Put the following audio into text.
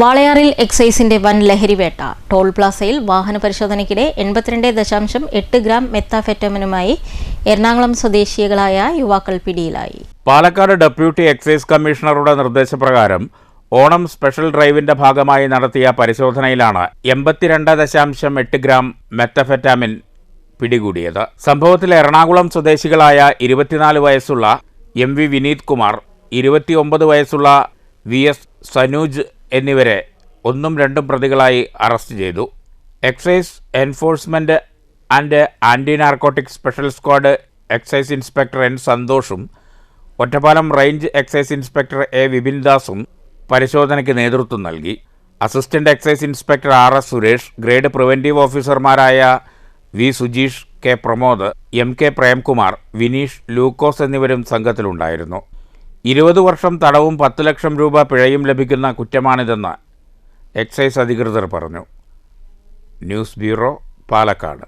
വാളയാറിൽ എക്സൈസിന്റെ വൻ ലഹരിവേട്ട ടോൾ പ്ലാസയിൽ വാഹന പരിശോധനയ്ക്കിടെ എൺപത്തിരണ്ട് ദശാംശം എട്ട് ഗ്രാം മെത്താഫെറ്റമിനുമായി എറണാകുളം സ്വദേശികളായ യുവാക്കൾ പിടിയിലായി. പാലക്കാട് ഡെപ്യൂട്ടി എക്സൈസ് കമ്മീഷണറുടെ നിർദ്ദേശപ്രകാരം ഓണം സ്പെഷ്യൽ ഡ്രൈവിന്റെ ഭാഗമായി നടത്തിയ പരിശോധനയിലാണ് എൺപത്തിരണ്ട് ദശാംശം എട്ട് ഗ്രാം മെത്തഫെറ്റാമിൻ പിടികൂടിയത്. സംഭവത്തിൽ എറണാകുളം സ്വദേശികളായ ഇരുപത്തിനാല് വയസ്സുള്ള എം വി വിനീത് കുമാർ ഇരുപത്തിയൊമ്പത് വയസ്സുള്ള വി എസ് സനൂജ് എന്നിവരെ ഒന്നും രണ്ടും പ്രതികളായി അറസ്റ്റ് ചെയ്തു. Excise enforcement and anti narcotic special squad excise inspector N സന്തോഷും Ottapalam range excise inspector A Vipin ദാസും പരിശോധനയ്ക്ക് നേതൃത്വം നൽകി. Assistant excise inspector R S Suresh grade preventive ഓഫീസർമാരായ V Sujeesh K Pramod M K Premkumar Vineesh Lukose എന്നിവരും സംഘത്തിലുണ്ടായിരുന്നു. ഇരുപത് വർഷം തടവും പത്ത് ലക്ഷം രൂപ പിഴയും ലഭിക്കുന്ന കുറ്റമാണിതെന്ന് എക്സൈസ് അധികൃതർ പറഞ്ഞു. News bureau Palakkad.